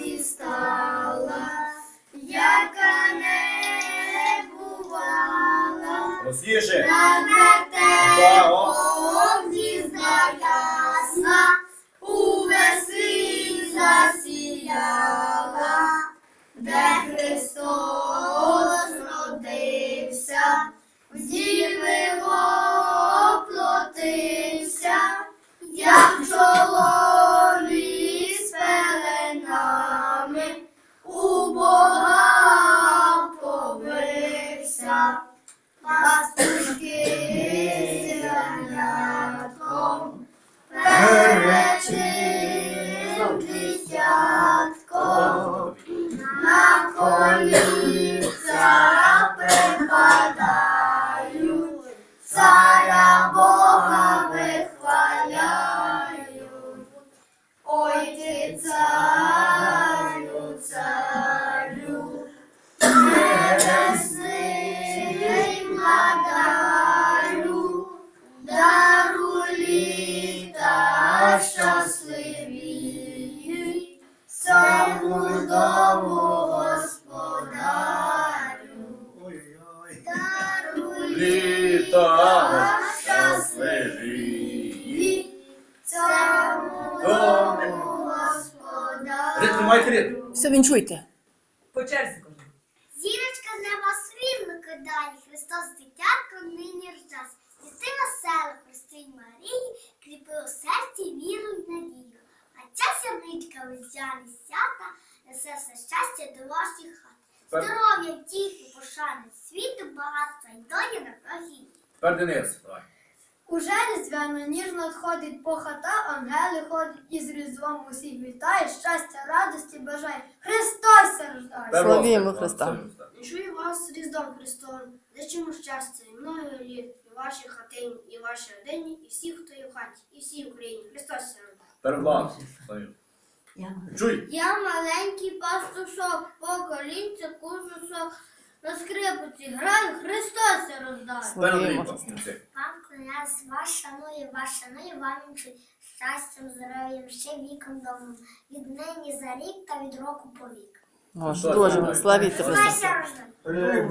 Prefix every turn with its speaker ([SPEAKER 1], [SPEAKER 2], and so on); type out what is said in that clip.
[SPEAKER 1] дістала, яка не бувала.
[SPEAKER 2] Голосніше.
[SPEAKER 1] На
[SPEAKER 2] те
[SPEAKER 1] гнізда ясна, у весні засіяла, де Христос дитятко, на коліця припадають, царя Бога вихваляю, Ой ти Літа щасливі. дому господарю.
[SPEAKER 2] Ритм, тримайте ритм.
[SPEAKER 3] Все, вінчуйте.
[SPEAKER 4] По черзі.
[SPEAKER 1] Зірочка з неба світло кидає, Христос дитятко нині рождас. Святи весело, Христинь Марії, кріпи у серці віру й надію. А ця сямничка весняні свята несе все щастя до ваших хат. Здоров'я, тіхи, пошани, світу, багатства й долі.
[SPEAKER 2] Тепер Денис. Давай.
[SPEAKER 5] Уже різдвяно ніжно ходить по хата, ангели ходять із різдвом усіх вітає, щастя, радості бажає. Христос се рождає!
[SPEAKER 3] Славімо Христа.
[SPEAKER 5] Віншую вас з Різдвом Христом, зичимо щастя і многих літ, і вашій хатині, і вашій родині, і всіх, хто є в хаті, і всій Україні. Христос се рождає!
[SPEAKER 2] Чуй.
[SPEAKER 1] Я маленький пастушок, по колінцю кожушок, на скрипці граю,
[SPEAKER 3] Христа.
[SPEAKER 2] Молодці.
[SPEAKER 1] Вам кляс, вас шанує, вас шанує, вам інший щастям, здоров'ям, ще віком довгим, від нині за рік та від року по вік.
[SPEAKER 3] Боже, дуже
[SPEAKER 1] се рождає.